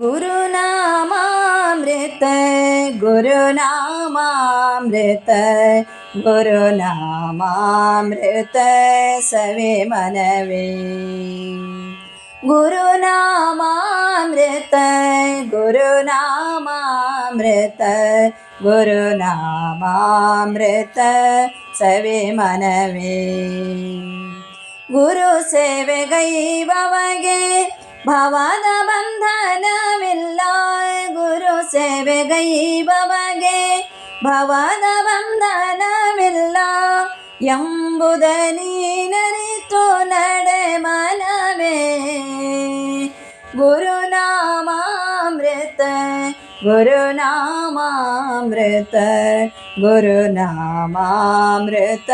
गुरुनामामृत गुरुनामामृत गुरुनामामृत सवे मनवे। गुरुनामामृत गुरुनामामृत गुरुनामामृत सवे मनवे। गुरु सेबै बागे ಭವದ ಬಂಧನವಿಲ್ಲ ಗುರು ಸೇವೆಗೈಬವಗೆ ಭವದ ಬಂಧನವಿಲ್ಲ ಎಂಬುದ ನೀನರಿತು ನಡೆ ಮನವೇ ಗುರುನಾಮಾಮೃತ ಗುರುನಾಮಾಮೃತ ಗುರುನಾಮಾಮೃತ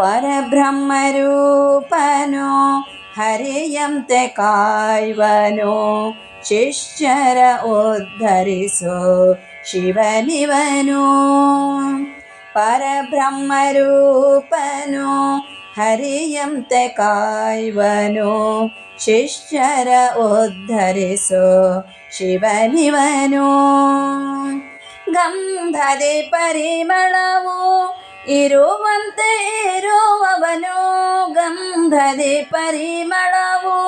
ಸವೆ ಮನವೇ ಪರಬ್ರಹ್ಮರೂಪನು ಹರಿಯಂತೆ ಕಾಯ್ವನು ಶಿಷ್ಯರ ಉದ್ಧರಿಸೋ ಶಿವನಿವನು ಪರಬ್ರಹ್ಮರೂಪನು ಹರಿಯಂತೆ ಕಾಯ್ವನು ಶಿಷ್ಯರ ಉದ್ಧರಿಸೋ ಶಿವನಿವನು ಗಂಧದೆ ಪರಿಮಳವು ಇರುವಂತೆ ಇರುವವನು ಗಂಧದೆ ಪರಿಮಳವು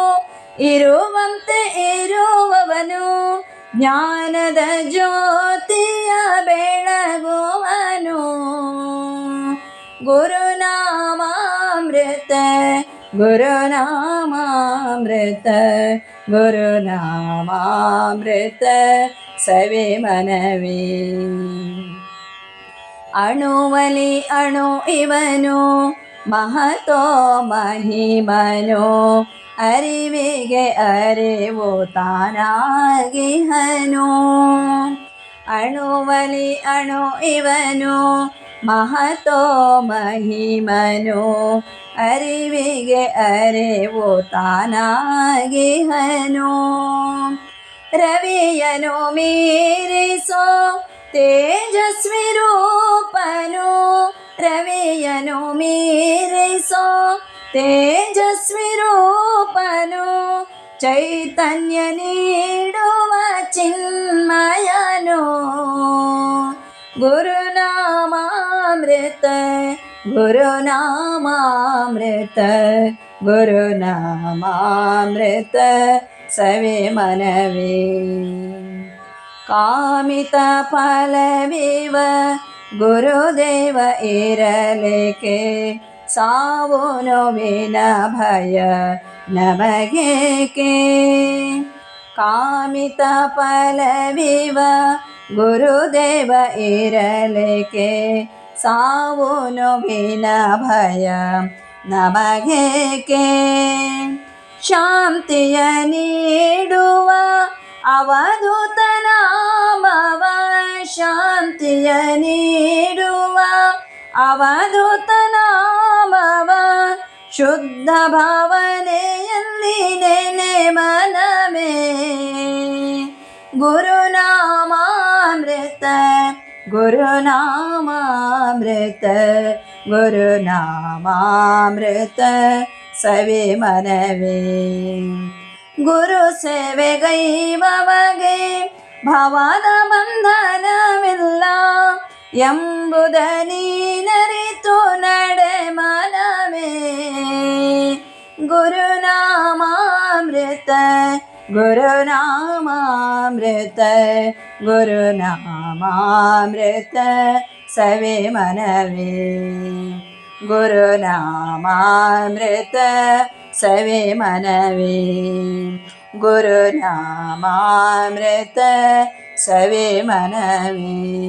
ಇರುವಂತೆ ಇರುವವನು ಜ್ಞಾನದ ಜ್ಯೋತಿಯ ಬೆಳಗುವನು ಗುರುನಾಮಾಮೃತ ಗುರುನಾಮಾಮೃತ ಗುರುನಾಮಾಮೃತ ಸವೆ ಮನವೇ ಅಣುವಲಿ ಅಣು ಇವನು ಮಹತೋ ಮಹಿಮನು ಅರಿವಿಗೆ ಅರಿವು ತಾನಾಗಿಹನು ಅಣುವಲಿ ಅಣು ಇವನು ಮಹತೋ ಮಹಿಮನು ಅರಿವಿಗೆ ಅರಿವು ತಾನಾಗಿಹನು ರವಿಯನು ಮೀರಿಸೋ ತೇಜಸ್ವಿ ರೂಪನು ರವಿಯನು ಮೀರಿಸೋ ತೇಜಸ್ವಿ ರೂಪನು ಚೈತನ್ಯ ನೀಡುವ ಚಿನ್ಮಯನು ಗುರುನಾಮಾಮೃತ ಗುರುನಾಮಾಮೃತ ಗುರುನಾಮಾಮೃತ ಸವೆ ಮನವೇ ಕಾಮಿತ ಫಲವಿವ ಗುರುದೇವ ಇರಲಿಕೆ ಸಾವು ನೋವಿನ ಭಯ ನಮಗೇಕೆ ಕಾಮಿತ ಫಲವಿವ ಗುರುದೇವ ಇರಲಿಕೆ ಸಾವು ನೋವಿನ ಭಯ ನಮಗೇಕೆ ಶಾಂತಿಯ ನೀಡುವ ಅವಧೂತ ನಾಮವ ಶಾಂತಿಯ ನೀಡುವ ಅವಧೂತ ನಾಮವ ಶುದ್ಧ ಭಾವನೆಯಲ್ಲಿ ನೆನೆ ಮನವೇ ಗುರುನಾಮಾಮೃತ ಗುರುನಾಮಾಮೃತ ಗುರುನಾಮಾಮೃತ ಸವೆ ಮನವೇ ಗುರು ಸೇವೆಗೈವವಗೆ ಭವದ ಬಂಧನವಿಲ್ಲ ಎಂಬುದ ನೀನರಿತು ನಡೆ ಮನವೇ ಗುರುನಾಮಾಮೃತ ಗುರುನಾಮಾಮೃತ ಗುರುನಾಮಾಮೃತ ಸವೆ ಮನವೇ ಗುರುನಾಮಾಮೃತ ಸವೆ ಮನವೇ ಗುರುನಾಮಾಮೃತ ಸವೆ ಮನವೇ